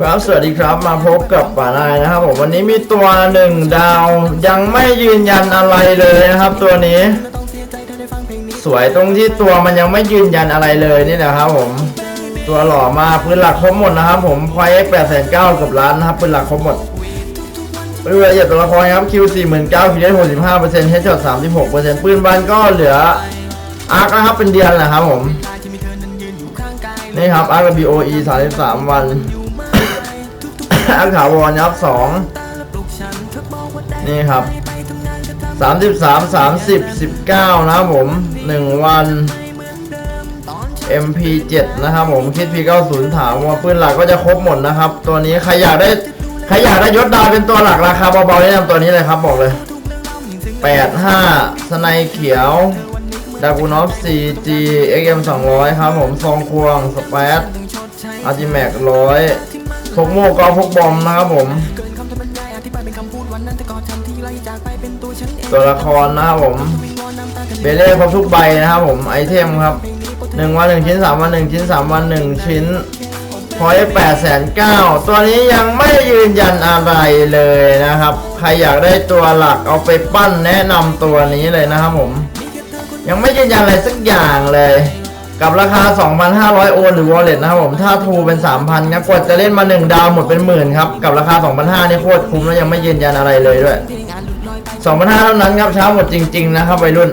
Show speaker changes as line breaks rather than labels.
ครับสวัสดีครับมาพบกับป่านายนะครับผมวันนี้มีตัวหนึ่งดาวยังไม่ยืนยันอะไรเลยนะครับ ตัวนี้ สวยตรงที่ตัวมันยังไม่ยืนยันอะไรเลยนี่แหละครับ ผม ตัวหล่อมากปืนหลักครบหมดนะครับ ผมพอยแปดแสนเก้ากับล้านนะครับปืนหลักครบหมดรายละเอียดตัวละครครับ Q สี่หมื่นเก้าคิวได้หกสิบห้าเปอร์เซ็นต์เฮดช็อตสามสิบหกเปอร์เซ็นต์ปืนบันก็เหลืออาร์คนะครับเป็นเดือนนะครับผมนี่ครับอาร์ค BOE สามสิบสามวัน อาร์คาวรครับสองนี่ครับสามสิบสามสามสิบสิบเก้านะครับผมหนึ่งวัน MP7 นะครับผมคิด P90 ถามว่าปืนหลักก็จะครบหมดนะครับ ตัวนี้ใครอยากได้ใครอยากได้ยศดาวเป็นตัวหลักราคาเบาๆแนะนำตัวนี้เลยครับบอกเลย 85 สไนเขียวดากูนอฟ 4G XM 200 ครับผมซองควงสเปซอาร์ติแม็กร้อย พกโม่ก็พกบอมนะครับผม ตัวละครนะครับผมเบเล่ครบทุกใบนะครับผมไอเทมครับหนึ่งวันหนึ่งชิ้นสามวันหนึ่งชิ้นสามวันหนึ่งชิ้นพอยแปดแสนเก้าตัวนี้ยังไม่ยืนยันอะไรเลยนะครับ ใครอยากได้ตัวหลักเอาไปปั้นแนะนำตัวนี้เลยนะครับผม ยังไม่ยืนยันอะไรสักอย่างเลย กับราคา 2,500 โอนหรือ wallet นะครับผม ถ้าทูเป็น 3,000ครับกดจะเล่นมา 1 ดาวหมดเป็นหมื่นครับ กับราคา 2,500นี่โคตรคุ้มแล้วยังไม่ยืนยันอะไรเลยด้วย 2,500เท่านั้นครับเช้าหมดจริง ๆ นะครับวัยรุ่น